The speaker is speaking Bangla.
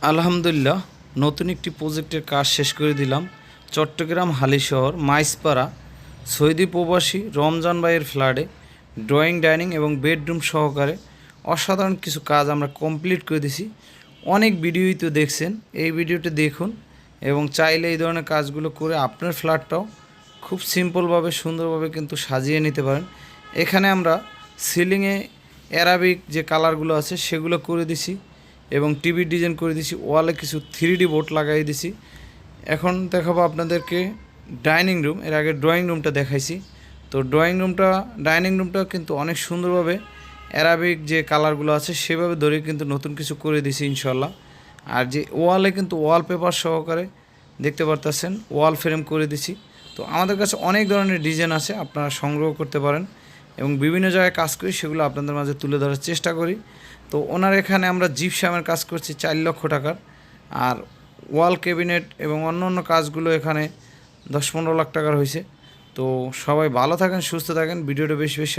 আলহামদুলিল্লাহ, নতুন একটি প্রজেক্টের কাজ শেষ করে দিলাম। চট্টগ্রাম হালিশহর মাইসপাড়া সৌদি প্রবাসী রমজান ভাইয়ের ফ্ল্যাটে ড্রয়িং, ডাইনিং এবং বেডরুম সহকারে অসাধারণ কিছু কাজ আমরা কমপ্লিট করে দিছি অনেক ভিডিওই তো দেখছেন, এই ভিডিওটি দেখুন এবং চাইলে এই ধরনের কাজগুলো করে আপনার ফ্ল্যাটটাও খুব সিম্পলভাবে, সুন্দরভাবে কিন্তু সাজিয়ে নিতে পারেন। এখানে আমরা সিলিংয়ে অ্যারাবিক যে কালারগুলো আছে সেগুলো করে দিছি এবং টিভি ডিজাইন করে দিছি ওয়ালে কিছু থ্রি বোর্ড লাগাই দিছি। এখন দেখাবো আপনাদেরকে ডাইনিং রুম এর আগে ড্রয়িং রুমটা দেখাইছি। তো ড্রয়িং রুমটা ডাইনিং রুমটা কিন্তু অনেক সুন্দরভাবে অ্যারাবিক যে কালারগুলো আছে, সেভাবে ধরে কিন্তু নতুন কিছু করে দিছি ইনশাল্লাহ আর যে ওয়ালে কিন্তু ওয়ালপেপার সহকারে দেখতে পারতেছেন ওয়াল ফ্রেম করে দিছি। তো আমাদের কাছে অনেক ধরনের ডিজাইন আছে, আপনারা সংগ্রহ করতে পারেন। এবং বিভিন্ন জায়গায় কাজ করি, সেগুলো আপনাদের মাঝে তুলে ধরার চেষ্টা করি। তো ওনার এখানে আমরা জিপসামের কাজ করছি চার লক্ষ টাকার। আর ওয়াল ক্যাবিনেট এবং অন্য অন্য কাজগুলো এখানে দশ পনেরো লাখ টাকার হয়েছে। তো সবাই ভালো থাকেন, সুস্থ থাকেন, ভিডিওটা বেশি বেশি